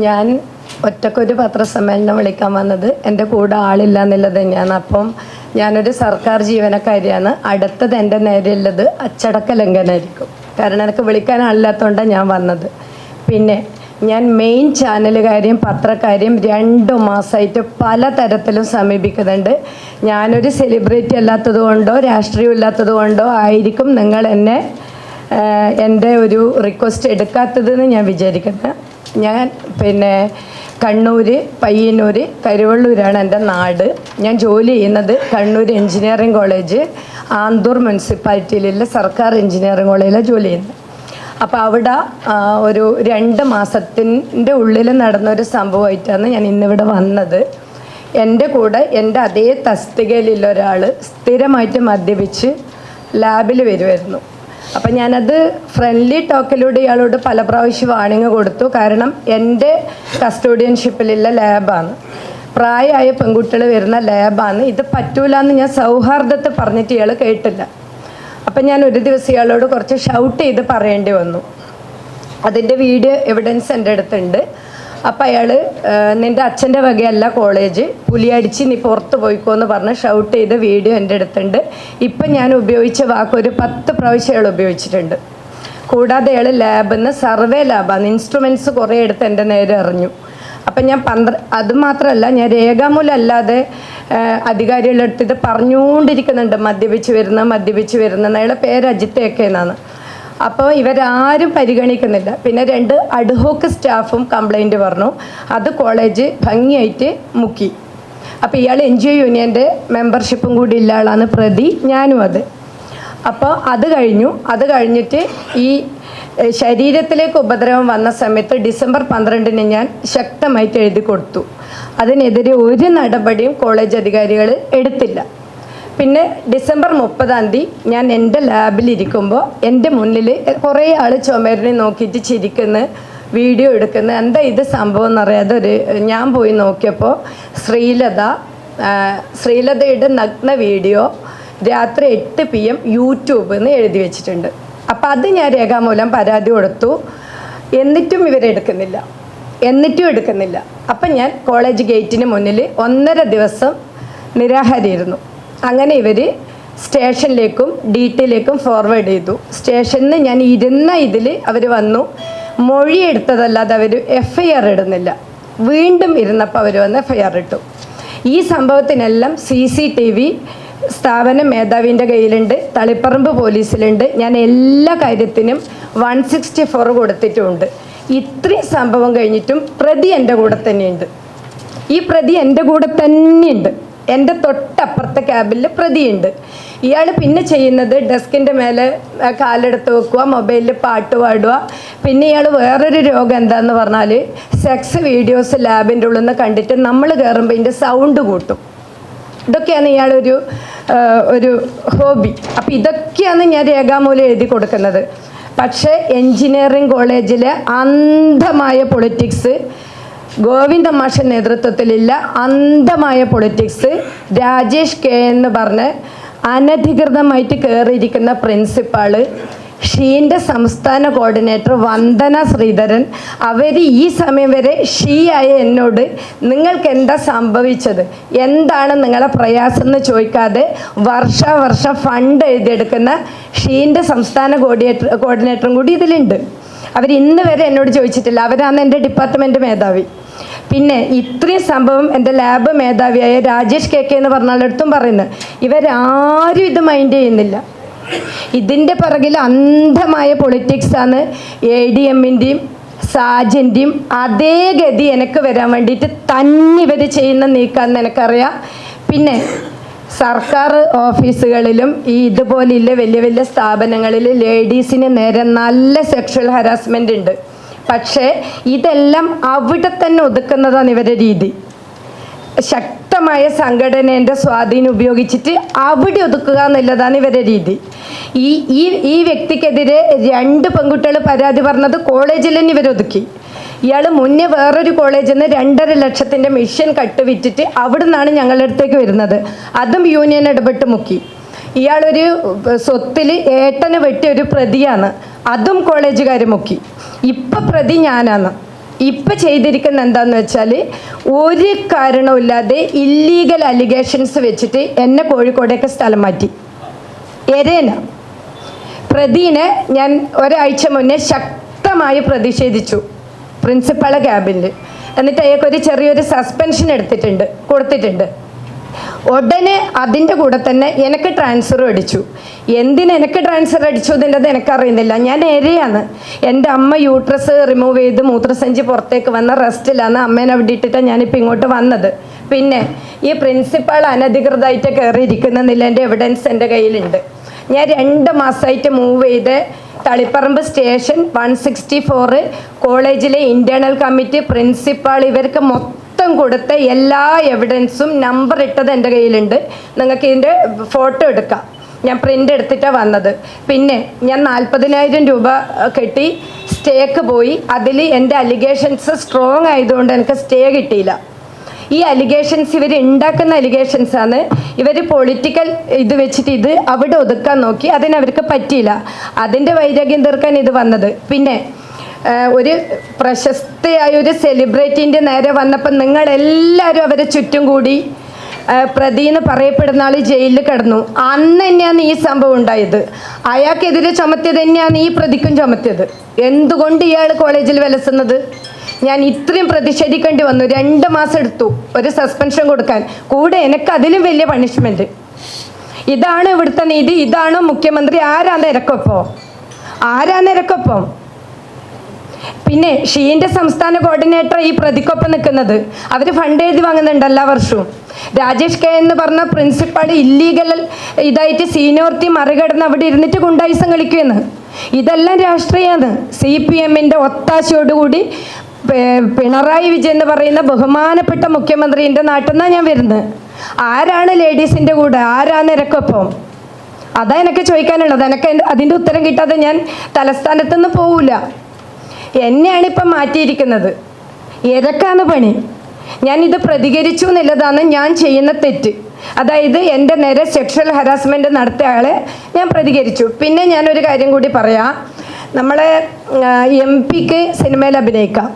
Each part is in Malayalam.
ഞാൻ ഒറ്റക്കൊരു പത്രസമ്മേളനം വിളിക്കാൻ വന്നത് എന്റെ കൂടെ ആളില്ല എന്നുള്ളത് തന്നെയാണ്. അപ്പം ഞാനൊരു സർക്കാർ ജീവനക്കാരിയാണ്. അടുത്തത് എന്റെ നേരെയുള്ളത് അച്ചടക്ക ലംഘനമായിരിക്കും കാരണം എനിക്ക് വിളിക്കാൻ ആളില്ലാത്തതുകൊണ്ടാണ് ഞാൻ വന്നത്. പിന്നെ ഞാൻ മെയിൻ ചാനലുകാരെയും പത്രക്കാരെയും രണ്ട് മാസമായിട്ട് പലതരത്തിലും സമീപിക്കുന്നുണ്ട്. ഞാനൊരു സെലിബ്രിറ്റി അല്ലാത്തത് കൊണ്ടോ രാഷ്ട്രീയം ഇല്ലാത്തത് കൊണ്ടോ ആയിരിക്കും നിങ്ങൾ എന്നെ എന്റെ ഒരു റിക്വസ്റ്റ് എടുക്കാത്തതെന്ന് ഞാൻ വിചാരിക്കുന്നത് ഞാൻ പിന്നെ കണ്ണൂർ പയ്യന്നൂർ കരുവള്ളൂരാണ് എന്റെ നാട്. ഞാൻ ജോലി ചെയ്യുന്നത് കണ്ണൂർ എഞ്ചിനീയറിംഗ് കോളേജ് ആന്തൂർ മുനിസിപ്പാലിറ്റിയിലെ സർക്കാർ എഞ്ചിനീയറിംഗ് കോളേജിലാണ് ജോലി ചെയ്യുന്നത്. അപ്പോൾ അവിടെ ഒരു രണ്ട് മാസത്തിന്റെ ഉള്ളിൽ നടന്നൊരു സംഭവമായിട്ടാണ് ഞാൻ ഇന്നിവിടെ വന്നത്. എന്റെ കൂടെ എന്റെ അതേ തസ്തികയിലുള്ള ഒരാൾ സ്ഥിരമായിട്ട് മദ്യപിച്ച് ലാബിൽ വരുമായിരുന്നു. അപ്പം ഞാനത് ഫ്രണ്ട്ലി ടോക്കിലൂടെ ഇയാളോട് പല പ്രാവശ്യം വാണിങ് കൊടുത്തു. കാരണം എന്റെ കസ്റ്റോഡിയൻഷിപ്പിലുള്ള ലാബാണ് പ്രായമായ പെൺകുട്ടികൾ വരുന്ന ലാബാണ് ഇത് പറ്റൂല എന്ന് ഞാൻ സൗഹാർദ്ദത്തെ പറഞ്ഞിട്ട് ഇയാൾ കേട്ടില്ല. അപ്പം ഞാൻ ഒരു ദിവസം ഇയാളോട് കുറച്ച് ഷൗട്ട് ചെയ്ത് പറയേണ്ടി വന്നു. അതിന്റെ വീഡിയോ എവിഡൻസ് എന്റെ അടുത്തുണ്ട്. അപ്പം അയാൾ നിന്റെ അച്ഛന്റെ വകയല്ല കോളേജ് പുലി അടിച്ച് നീ പുറത്ത് പോയിക്കോ എന്ന് പറഞ്ഞ് ഷൗട്ട് ചെയ്ത വീഡിയോ എന്റെ അടുത്തുണ്ട്. ഇപ്പം ഞാൻ ഉപയോഗിച്ച വാക്ക് ഒരു പത്ത് പ്രാവശ്യം അയാൾ ഉപയോഗിച്ചിട്ടുണ്ട്. കൂടാതെ അയാൾ ലാബിൽ സർവേ ലാബാണ് ഇൻസ്ട്രുമെന്റ്സ് കുറേ എടുത്ത് എന്റെ നേരെ എറിഞ്ഞു. അപ്പം ഞാൻ പന്ത്ര അത് മാത്രമല്ല ഞാൻ രേഖാമൂലം അല്ലാതെ അധികാരികളുടെ അടുത്ത് ഇത് പറഞ്ഞുകൊണ്ടിരിക്കുന്നുണ്ട്. മദ്യപിച്ച് വരുന്ന മദ്യപിച്ച് വരുന്ന അയാളുടെ പേര് അജിത്തയൊക്കെ എന്നാണ്. അപ്പോൾ ഇവരാരും പരിഗണിക്കുന്നില്ല. പിന്നെ രണ്ട് അഡ്ഹോക്ക് സ്റ്റാഫും കംപ്ലൈന്റ് പറഞ്ഞു. അത് കോളേജ് ഭംഗിയായിട്ട് മുക്കി. അപ്പോൾ ഇയാൾ എൻ ജി ഒ യൂണിയന്റെ മെമ്പർഷിപ്പും കൂടി ഉള്ള ആളാണ് പ്രതി ഞാനും അത്. അപ്പോൾ അത് കഴിഞ്ഞു. അത് കഴിഞ്ഞിട്ട് ഈ ശരീരത്തിലേക്ക് ഉപദ്രവം വന്ന സമയത്ത് ഡിസംബർ പന്ത്രണ്ടിന് ഞാൻ ശക്തമായിട്ട് എഴുതി കൊടുത്തു. അതിനെതിരെ ഒരു നടപടിയും കോളേജ് അധികാരികൾ എടുത്തില്ല. പിന്നെ ഡിസംബർ മുപ്പതാം തീയതി ഞാൻ എന്റെ ലാബിലിരിക്കുമ്പോൾ എന്റെ മുന്നിൽ കുറേ ആൾ ചുമരിനെ നോക്കിയിട്ട് ചിരിക്കുന്നു വീഡിയോ എടുക്കുന്നു. എന്താ ഇത് സംഭവം എന്നറിയാതെ ഒരു ഞാൻ പോയി നോക്കിയപ്പോൾ ശ്രീലത ശ്രീലതയുടെ നഗ്ന വീഡിയോ രാത്രി എട്ട് പി എം യൂട്യൂബ് എന്ന് എഴുതി വെച്ചിട്ടുണ്ട്. അപ്പോൾ അത് ഞാൻ രേഖാമൂലം പരാതി കൊടുത്തു. എന്നിട്ടും ഇവരെടുക്കുന്നില്ല എന്നിട്ടും എടുക്കുന്നില്ല. അപ്പം ഞാൻ കോളേജ് ഗേറ്റിന് മുന്നിൽ ഒന്നര ദിവസം നിരാഹാരമായിരുന്നു. അങ്ങനെ ഇവർ സ്റ്റേഷനിലേക്കും ഡി ടിയിലേക്കും ഫോർവേഡ് ചെയ്തു. സ്റ്റേഷനിൽ നിന്ന് ഞാൻ ഇരുന്ന ഇതിൽ അവർ വന്നു. മൊഴി എടുത്തതല്ലാതെ അവർ എഫ് ഐ ആർ ഇടുന്നില്ല. വീണ്ടും ഇരുന്നപ്പോൾ അവർ വന്ന് എഫ് ഐ ആർ ഇട്ടു. ഈ സംഭവത്തിനെല്ലാം സി സി ടി വി സ്ഥാപന മേധാവിന്റെ കയ്യിലുണ്ട് തളിപ്പറമ്പ് പോലീസിലുണ്ട്. ഞാൻ എല്ലാ കാര്യത്തിനും വൺ സിക്സ്റ്റി ഫോർ കൊടുത്തിട്ടുമുണ്ട് ഇത്രയും സംഭവം കഴിഞ്ഞിട്ടും പ്രതി എന്റെ കൂടെ തന്നെയുണ്ട്. ഈ പ്രതി എന്റെ കൂടെ തന്നെയുണ്ട്. എന്റെ തൊട്ടപ്പുറത്തെ ക്യാബിൽ പ്രതിയുണ്ട്. ഇയാൾ പിന്നെ ചെയ്യുന്നത് ഡെസ്കിന്റെ മേലെ കാലെടുത്ത് വെക്കുക മൊബൈലിൽ പാട്ട് പാടുക. പിന്നെ ഇയാൾ വേറൊരു രോഗം എന്താന്ന് പറഞ്ഞാൽ സെക്സ് വീഡിയോസ് ലാബിന്റെ ഉള്ളിൽ നിന്ന് കണ്ടിട്ട് നമ്മൾ കയറുമ്പോൾ ഇതിന്റെ സൗണ്ട് കൂട്ടും. ഇതൊക്കെയാണ് ഇയാളൊരു ഒരു ഹോബി അപ്പം ഇതൊക്കെയാണ് ഞാൻ രേഖാമൂലം എഴുതി കൊടുക്കുന്നത്. പക്ഷേ എൻജിനീയറിംഗ് കോളേജിലെ അന്ധമായ പൊളിറ്റിക്സ് ഗോവിന്ദ മാഷൻ നേതൃത്വത്തിലുള്ള അന്ധമായ പൊളിറ്റിക്സ് രാജേഷ് കെ എന്ന് പറഞ്ഞ് അനധികൃതമായിട്ട് കയറിയിരിക്കുന്ന പ്രിൻസിപ്പാൾ ഷീന്റെ സംസ്ഥാന കോർഡിനേറ്റർ വന്ദന ശ്രീധരൻ. അവർ ഈ സമയം വരെ ഷീ ആയ എന്നോട് നിങ്ങൾക്ക് എന്താ സംഭവിച്ചത്? എന്താണ് നിങ്ങളെ പ്രയാസം എന്ന് ചോദിക്കാതെ വർഷാവർഷം ഫണ്ട് എഴുതിയെടുക്കുന്ന ഷീന്റെ സംസ്ഥാന കോർഡിനേറ്റർ കോർഡിനേറ്ററും കൂടി ഇതിലുണ്ട്. അവർ ഇന്ന് വരെ എന്നോട് ചോദിച്ചിട്ടില്ല. അവരാണ് എന്റെ ഡിപ്പാർട്ട്മെന്റ് മേധാവി. പിന്നെ ഇത്രയും സംഭവം എന്റെ ലാബ് മേധാവിയായ രാജേഷ് കെ കെ എന്ന് പറഞ്ഞാലടുത്തും പറയുന്നത് ഇവരാരും ഇത് മൈൻഡ് ചെയ്യുന്നില്ല. ഇതിന്റെ പിറകിൽ അന്ധമായ പൊളിറ്റിക്സാണ് എ ഡി എമ്മിന്റെയും സാജന്റെയും അതേ ഗതി എനിക്ക് വരാൻ വേണ്ടിയിട്ട് തന്നെ ഇവർ ചെയ്യുന്ന നീക്കാന്ന് എനിക്കറിയാം. പിന്നെ സർക്കാർ ഓഫീസുകളിലും ഈ ഇതുപോലെയുള്ള വലിയ വലിയ സ്ഥാപനങ്ങളിൽ ലേഡീസിന് നേരെ നല്ല സെക്ഷൽ ഹരാസ്മെന്റ് ഉണ്ട്. പക്ഷേ ഇതെല്ലാം അവിടെ തന്നെ ഒതുക്കുന്നതാണ് ഇവരുടെ രീതി. ശക്തമായ സംഘടനേന്റെ സ്വാധീനം ഉപയോഗിച്ചിട്ട് അവിടെ ഒതുക്കുക എന്നുള്ളതാണ് ഇവരുടെ രീതി. ഈ ഈ ഈ വ്യക്തിക്കെതിരെ രണ്ട് പെൺകുട്ടികൾ പരാതി പറഞ്ഞത് കോളേജിൽ തന്നെ ഇവരൊതുക്കി ഇയാൾ മുന്നേ വേറൊരു കോളേജിൽ നിന്ന് രണ്ടര ലക്ഷത്തിന്റെ മിഷൻ കട്ട് വിറ്റിട്ട് അവിടെ നിന്നാണ് ഞങ്ങളുടെ അടുത്തേക്ക് വരുന്നത്. അതും യൂണിയൻ ഇടപെട്ട് മുക്കി. ഇയാളൊരു സ്വത്തിൽ ഏട്ടന് വെട്ടിയ ഒരു പ്രതിയാണ്. അതും കോളേജുകാർ മുക്കി. ഇപ്പം പ്രതി ഞാനാണ്. ഇപ്പൊ ചെയ്തിരിക്കുന്ന എന്താന്ന് വെച്ചാൽ ഒരു കാരണവുമില്ലാതെ ഇല്ലീഗൽ അലിഗേഷൻസ് വെച്ചിട്ട് എന്നെ കോഴിക്കോടേക്ക് സ്ഥലം മാറ്റി. എരേന. പ്രതിനെ ഞാൻ ഒരാഴ്ച മുന്നേ ശക്തമായി പ്രതിഷേധിച്ചു പ്രിൻസിപ്പളെ ക്യാബിനിൽ എന്നിട്ട് അയാൾക്കൊരു ചെറിയൊരു സസ്പെൻഷൻ എടുത്തിട്ടുണ്ട് കൊടുത്തിട്ടുണ്ട്. ഉടനെ അതിന്റെ കൂടെ തന്നെ എനിക്ക് ട്രാൻസ്ഫർ അടിച്ചു. എന്തിന് എനിക്ക് ട്രാൻസ്ഫർ അടിച്ചു എന്നുള്ളത് എനിക്കറിയുന്നില്ല. ഞാൻ ഏരിയാണ് എന്റെ അമ്മ യൂട്രസ് റിമൂവ് ചെയ്ത് മൂത്രസഞ്ചി പുറത്തേക്ക് വന്ന റെസ്റ്റിലാണ് അമ്മേനെ അവിടെ ഇട്ടിട്ടാണ് ഞാനിപ്പോൾ ഇങ്ങോട്ട് വന്നത്. പിന്നെ ഈ പ്രിൻസിപ്പാൾ അനധികൃതമായിട്ട് കയറിയിരിക്കുന്ന എന്റെ എവിഡൻസ് എന്റെ കയ്യിലുണ്ട്. ഞാൻ രണ്ട് മാസമായിട്ട് മൂവ് ചെയ്ത് Taliparamba station one sixty four കോളേജിലെ ഇന്റേർണൽ കമ്മിറ്റി പ്രിൻസിപ്പാൾ ഇവർക്ക് മൊത്തം കൊടുത്ത എല്ലാ എവിഡൻസും നമ്പർ ഇട്ടത് എന്റെ കയ്യിലുണ്ട്. നിങ്ങൾക്ക് ഇതിന്റെ ഫോട്ടോ എടുക്കാം. ഞാൻ പ്രിന്റ് എടുത്തിട്ടാണ് വന്നത്. പിന്നെ ഞാൻ നാൽപ്പതിനായിരം രൂപ കെട്ടി സ്റ്റേക്ക് പോയി. അതിൽ എന്റെ അലിഗേഷൻസ് സ്ട്രോങ് ആയതുകൊണ്ട് എനിക്ക് സ്റ്റേ കിട്ടിയില്ല. ഈ അലിഗേഷൻസ് ഇവർ ഉണ്ടാക്കുന്ന അലിഗേഷൻസ് ആണ്. ഇവർ പൊളിറ്റിക്കൽ ഇത് വെച്ചിട്ട് ഇത് അവിടെ ഒതുക്കാൻ നോക്കി. അതിനവർക്ക് പറ്റിയില്ല. അതിന്റെ വൈരാഗ്യം തീർക്കാൻ ഇത് വന്നത്. പിന്നെ ഒരു പ്രശസ്തയായ ഒരു സെലിബ്രിറ്റിന്റെ നേരെ വന്നപ്പോൾ നിങ്ങളെല്ലാവരും അവരെ ചുറ്റും കൂടി പ്രതി എന്ന് പറയപ്പെടുന്ന ആൾ ജയിലിൽ കിടന്നു. അന്ന് തന്നെയാണ് ഈ സംഭവം ഉണ്ടായത്. അയാൾക്കെതിരെ ചുമത്തിയത് തന്നെയാണ് ഈ പ്രതിക്കും ചുമത്തിയത്. എന്തുകൊണ്ട് ഇയാൾ കോളേജിൽ വിലസുന്നത്? ഞാൻ ഇത്രയും പ്രതിഷേധിക്കേണ്ടി വന്നു. രണ്ട് മാസം എടുത്തു ഒരു സസ്പെൻഷൻ കൊടുക്കാൻ. കൂടെ എനിക്ക് അതിലും വലിയ പണിഷ്മെന്റ് ഇതാണ് ഇവിടുത്തെ നീതി. ഇതാണ് മുഖ്യമന്ത്രി. ആരാ നിരക്കൊപ്പം? ആരാ നിരക്കൊപ്പം? പിന്നെ ഷീന്റെ സംസ്ഥാന കോർഡിനേറ്റർ ഈ പ്രതിക്കൊപ്പം നിൽക്കുന്നത്. അവർ ഫണ്ട് എഴുതി വാങ്ങുന്നുണ്ട് എല്ലാ വർഷവും. രാജേഷ് കെ എന്ന് പറഞ്ഞ പ്രിൻസിപ്പാൾ ഇല്ലീഗൽ ഇതായിട്ട് സീനിയോറിറ്റി മറികടന്ന് അവിടെ ഇരുന്നിട്ട് ഗുണ്ടായിസം കളിക്കുമെന്ന് ഇതെല്ലാം രാഷ്ട്രീയമാണ് സി പി എമ്മിന്റെ ഒത്താശയോടുകൂടി പിണറായി വിജയൻ എന്ന് പറയുന്ന ബഹുമാനപ്പെട്ട മുഖ്യമന്ത്രിന്റെ നാട്ടിൽ നിന്നാണ് ഞാൻ വരുന്നത്. ആരാണ് ലേഡീസിന്റെ കൂടെ? ആരാണ് നിരക്കൊപ്പം അതാ എനിക്ക് ചോദിക്കാനുള്ളത്. എനിക്ക് അതിന്റെ ഉത്തരം കിട്ടാതെ ഞാൻ തലസ്ഥാനത്തുനിന്ന് പോവില്ല എന്നെയാണ് ഇപ്പം മാറ്റിയിരിക്കുന്നത്. ഏതൊക്കെയാണ് പണി? ഞാൻ ഇത് പ്രതികരിച്ചു എന്നുള്ളതാണ് ഞാൻ ചെയ്യുന്ന തെറ്റ്. അതായത് എന്റെ നേരെ സെക്ഷൽ ഹരാസ്മെന്റ് നടത്തിയ ആളെ ഞാൻ പ്രതികരിച്ചു. പിന്നെ ഞാനൊരു കാര്യം കൂടി പറയാം. നമ്മളെ എം പിക്ക് സിനിമയിൽ അഭിനയിക്കാം.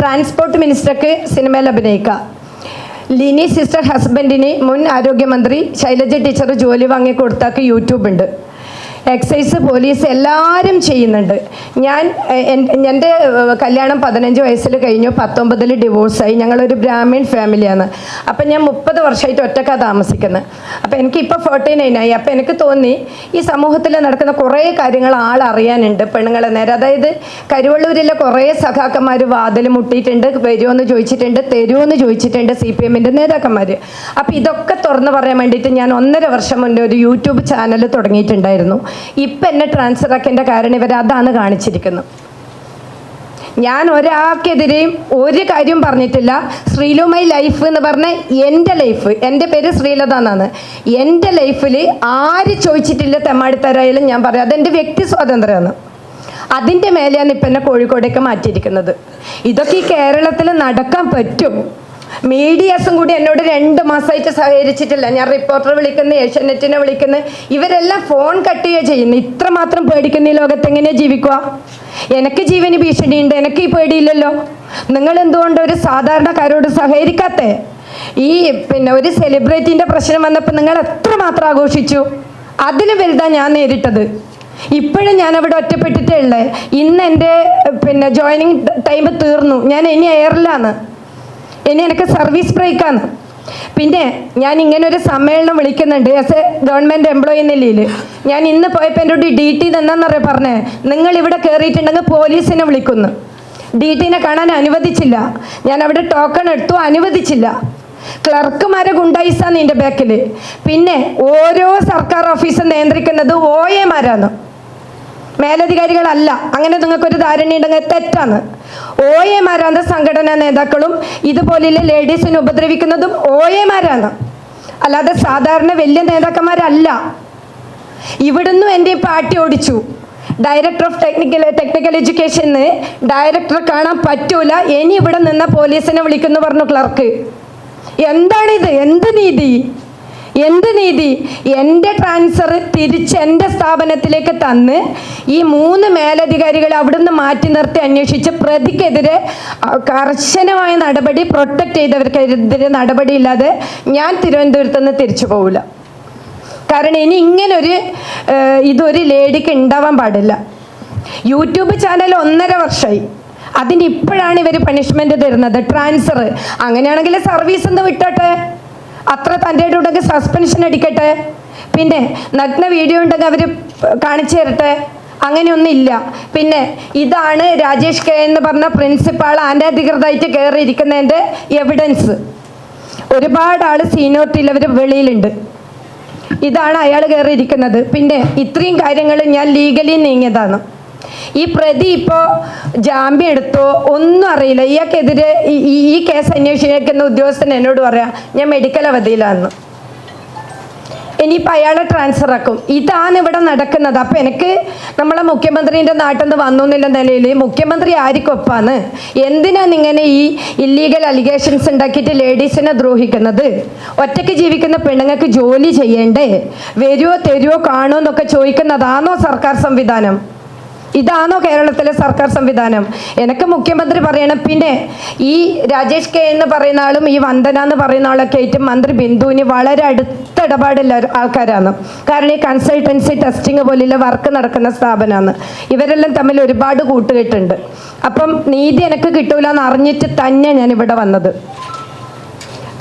ട്രാൻസ്പോർട്ട് മിനിസ്റ്റർക്ക് സിനിമയിൽ അഭിനയിക്കാം. ലിനി സിസ്റ്റർ ഹസ്ബൻഡിന് മുൻ ആരോഗ്യമന്ത്രി ശൈലജ ടീച്ചർ ജോലി വാങ്ങി കൊടുത്താക്ക് യൂട്യൂബ് ഉണ്ട്. എക്സൈസ് പോലീസ് എല്ലാവരും ചെയ്യുന്നുണ്ട്. ഞാൻ എന്റെ കല്യാണം പതിനഞ്ച് വയസ്സിൽ കഴിഞ്ഞു പത്തൊമ്പതിൽ ഡിവോഴ്സായി ഞങ്ങളൊരു ബ്രാഹ്മിൺ ഫാമിലിയാണ് അപ്പം ഞാൻ മുപ്പത് വർഷമായിട്ട് ഒറ്റക്കാ താമസിക്കുന്നത് അപ്പം എനിക്കിപ്പോൾ ഫോർട്ടി നയനായി അപ്പം എനിക്ക് തോന്നി ഈ സമൂഹത്തിൽ നടക്കുന്ന കുറേ കാര്യങ്ങൾ ആളറിയാനുണ്ട് പെണ്ണുങ്ങളെ നേരെ. അതായത് കരുവള്ളൂരിലെ കുറേ സഖാക്കന്മാർ വാതിൽ മുട്ടിയിട്ടുണ്ട് വരുമെന്ന് ചോദിച്ചിട്ടുണ്ട് തരുമെന്ന് ചോദിച്ചിട്ടുണ്ട് സി പി എമ്മിന്റെ നേതാക്കന്മാർ അപ്പം ഇതൊക്കെ തുറന്ന് പറയാൻ വേണ്ടിയിട്ട് ഞാൻ ഒന്നര വർഷം മുന്നേ ഒരു യൂട്യൂബ് ചാനൽ തുടങ്ങിയിട്ടുണ്ടായിരുന്നു. ഇപ്പം എന്നെ ട്രാൻസ്ഫർ ആക്കേണ്ട കാരണം ഇവർ അതാണ് കാണിച്ചിരിക്കുന്നത്. ഞാൻ ഒരാൾക്കെതിരെയും ഒരു കാര്യം പറഞ്ഞിട്ടില്ല. ശ്രീലു മൈ ലൈഫ് എന്ന് പറഞ്ഞ എന്റെ ലൈഫ് എന്റെ പേര് ശ്രീലത എന്നാണ്. എന്റെ ലൈഫിൽ ആര് ചോദിച്ചിട്ടില്ല തെമ്മാടിത്തരായാലും ഞാൻ പറയാം. അതെന്റെ വ്യക്തി സ്വാതന്ത്ര്യമാണ്. അതിന്റെ മേലെയാണ് ഇപ്പം എന്നെ കോഴിക്കോടേക്ക് മാറ്റിയിരിക്കുന്നത്. ഇതൊക്കെ ഈ കേരളത്തിൽ നടക്കാൻ പറ്റും. മീഡിയാസും കൂടി എന്നോട് രണ്ട് മാസമായിട്ട് സഹകരിച്ചിട്ടില്ല. ഞാൻ റിപ്പോർട്ടർ വിളിക്കുന്നു ഏഷ്യാനെറ്റിനെ വിളിക്കുന്നു. ഇവരെല്ലാം ഫോൺ കട്ട് ചെയ്യുക ചെയ്യുന്നു. ഇത്ര മാത്രം പേടിക്കുന്ന ഈ ലോകത്ത് എങ്ങനെയാണ് ജീവിക്കുക? എനിക്ക് ജീവന് ഭീഷണിയുണ്ട് എനിക്ക് ഈ പേടിയില്ലല്ലോ. നിങ്ങൾ എന്തുകൊണ്ട് ഒരു സാധാരണക്കാരോട് സഹകരിക്കാത്തേ? ഈ പിന്നെ ഒരു സെലിബ്രിറ്റിന്റെ പ്രശ്നം വന്നപ്പോൾ നിങ്ങൾ എത്ര മാത്രം ആഘോഷിച്ചു? അതിന് വലുതാ ഞാൻ നേരിട്ടത്. ഇപ്പോഴും ഞാൻ അവിടെ ഒറ്റപ്പെട്ടിട്ടേ ഉള്ളേ. ഇന്ന് എന്റെ പിന്നെ ജോയിനിങ് ടൈം തീർന്നു. ഞാൻ ഇനി എയറിലാണ് ഇനി എനിക്ക് സർവീസ് ബ്രേക്കാണ് പിന്നെ ഞാൻ ഇങ്ങനെ ഒരു സമ്മേളനം വിളിക്കുന്നുണ്ട്. ആസ് എ ഗവൺമെന്റ് എംപ്ലോയി എന്ന ഞാൻ ഇന്ന് പോയപ്പോൾ എന്റെ ഡി ടി തന്നെന്നറിയ പറഞ്ഞേ. നിങ്ങൾ ഇവിടെ കയറിയിട്ടുണ്ടെങ്കിൽ പോലീസിനെ വിളിക്കുന്നു. ഡി ടിനെ കാണാൻ അനുവദിച്ചില്ല. ഞാൻ അവിടെ ടോക്കൺ എടുത്തു അനുവദിച്ചില്ല. ക്ലർക്കുമാരെ ഗുണ്ടായിസാണ് നിന്റെ ബാക്കിൽ പിന്നെ ഓരോ സർക്കാർ ഓഫീസും നിയന്ത്രിക്കുന്നത് ഓ എമാരാണ് മേലധികാരികളല്ല. അങ്ങനെ നിങ്ങൾക്കൊരു ധാരണയുണ്ടെങ്കിൽ തെറ്റാണ്. ഒ എമാരാണ് സംഘടനാ നേതാക്കളും ഇതുപോലെയുള്ള ലേഡീസിനെ ഉപദ്രവിക്കുന്നതും ഒ എമാരാണ് അല്ലാതെ സാധാരണ വലിയ നേതാക്കന്മാരല്ല. ഇവിടുന്ന് എന്റെ പാർട്ടി ഓടിച്ചു. ഡയറക്ടർ ഓഫ് ടെക്നിക്കൽ ടെക്നിക്കൽ എഡ്യൂക്കേഷന് ഡയറക്ടർ കാണാൻ പറ്റൂല. ഇനി ഇവിടെ നിന്ന പോലീസിനെ വിളിക്കുന്നു പറഞ്ഞു ക്ലർക്ക് എന്താണിത് എന്ത് നീതി? എന്ത് നീതി? എന്റെ ട്രാൻസ്ഫർ തിരിച്ച് എന്റെ സ്ഥാപനത്തിലേക്ക് തന്ന് ഈ മൂന്ന് മേലധികാരികൾ അവിടുന്ന് മാറ്റി നിർത്തി അന്വേഷിച്ച് പ്രതിക്കെതിരെ കർശനമായ നടപടി പ്രൊട്ടക്റ്റ് ചെയ്തവർക്കെതിരെ നടപടിയില്ലാതെ ഞാൻ തിരുവനന്തപുരത്ത് നിന്ന് തിരിച്ചു പോവില്ല. കാരണം ഇനി ഇങ്ങനൊരു ഇതൊരു ലേഡിക്ക് ഉണ്ടാവാൻ പാടില്ല. യൂട്യൂബ് ചാനൽ ഒന്നര വർഷമായി അതിന് ഇപ്പോഴാണ് ഇവർ പണിഷ്മെന്റ് തരുന്നത് ട്രാൻസ്ഫർ അങ്ങനെയാണെങ്കിൽ സർവീസ് ഒന്ന് വിട്ടോട്ടെ? അത്ര തന്റെ ഉണ്ടെങ്കിൽ സസ്പെൻഷൻ അടിക്കട്ടെ? പിന്നെ നഗ്ന വീഡിയോ ഉണ്ടെങ്കിൽ അവർ കാണിച്ചു തരട്ടെ? അങ്ങനെയൊന്നുമില്ല. പിന്നെ ഇതാണ് രാജേഷ് കെ എന്ന് പറഞ്ഞ പ്രിൻസിപ്പാൾ അനധികൃതമായിട്ട് കയറിയിരിക്കുന്നതിന്റെ എവിഡൻസ് ഒരുപാട് ആൾ സീനിയോറിറ്റിയിലവർ വെളിയിലുണ്ട്. ഇതാണ് അയാൾ കയറിയിരിക്കുന്നത്. പിന്നെ ഇത്രയും കാര്യങ്ങൾ ഞാൻ ലീഗലി നീങ്ങിയതാണ്. ഈ പ്രതി ഇപ്പോൾ ജാമ്യം എടുത്തോ ഒന്നും അറിയില്ല. ഇയാൾക്കെതിരെ ഈ- കേസ് അന്വേഷിക്കുന്ന ഉദ്യോഗസ്ഥൻ എന്നോട് പറയാം ഞാൻ മെഡിക്കൽ അവധിയിലായിരുന്നു. ഇനിയിപ്പോൾ അയാളെ ട്രാൻസ്ഫർ ആക്കും. ഇതാണ് ഇവിടെ നടക്കുന്നത്. അപ്പം എനിക്ക് നമ്മളെ മുഖ്യമന്ത്രിന്റെ നാട്ടിൽ നിന്ന് വന്നു എന്നുള്ള നിലയിൽ മുഖ്യമന്ത്രി ആർക്കൊപ്പാണ്? എന്തിനാണ് ഇങ്ങനെ ഈ ഇല്ലീഗൽ അലിഗേഷൻസ് ഉണ്ടാക്കിയിട്ട് ലേഡീസിനെ ദ്രോഹിക്കുന്നത്? ഒറ്റയ്ക്ക് ജീവിക്കുന്ന പെണ്ണുങ്ങൾക്ക് ജോലി ചെയ്യണ്ടേ? വരുമോ തരുമോ കാണുമോ എന്നൊക്കെ ചോദിക്കുന്നതാണോ സർക്കാർ സംവിധാനം? ഇതാണോ കേരളത്തിലെ സർക്കാർ സംവിധാനം? എനിക്ക് മുഖ്യമന്ത്രി പറയണം പിന്നെ ഈ രാജേഷ് കെ എന്ന് പറയുന്ന ആളും ഈ വന്ദന എന്ന് പറയുന്ന ആളൊക്കെ ആയിട്ട് മന്ത്രി ബിന്ദുവിന് വളരെ അടുത്ത ഇടപാടുള്ള ആൾക്കാരാണ്. കാരണം ഈ കൺസൾട്ടൻസി ടെസ്റ്റിംഗ് പോലെയുള്ള വർക്ക് നടക്കുന്ന സ്ഥാപനമാണ്. ഇവരെല്ലാം തമ്മിൽ ഒരുപാട് കൂട്ടുകെട്ടുണ്ട്. അപ്പം നീതി എനിക്ക് കിട്ടൂലെന്ന് അറിഞ്ഞിട്ട് തന്നെ ഞാൻ ഇവിടെ വന്നത്.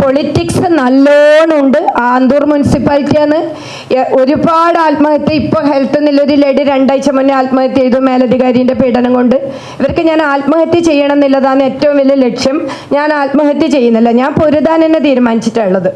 പൊളിറ്റിക്സ് നല്ലോണം ഉണ്ട് ആന്തൂർ മുനിസിപ്പാലിറ്റിയാണ് ഒരുപാട് ആത്മഹത്യ ഇപ്പോൾ ഹെൽത്ത് ലേഡി രണ്ടാഴ്ച മുന്നേ ആത്മഹത്യ ചെയ്തു മേലധികാരിന്റെ പീഡനം കൊണ്ട്. ഇവർക്ക് ഞാൻ ആത്മഹത്യ ചെയ്യണം എന്നുള്ളതാണ് ഏറ്റവും വലിയ ലക്ഷ്യം. ഞാൻ ആത്മഹത്യ ചെയ്യുന്നില്ല. ഞാൻ പൊരുതാൻ തന്നെ തീരുമാനിച്ചിട്ടുള്ളത്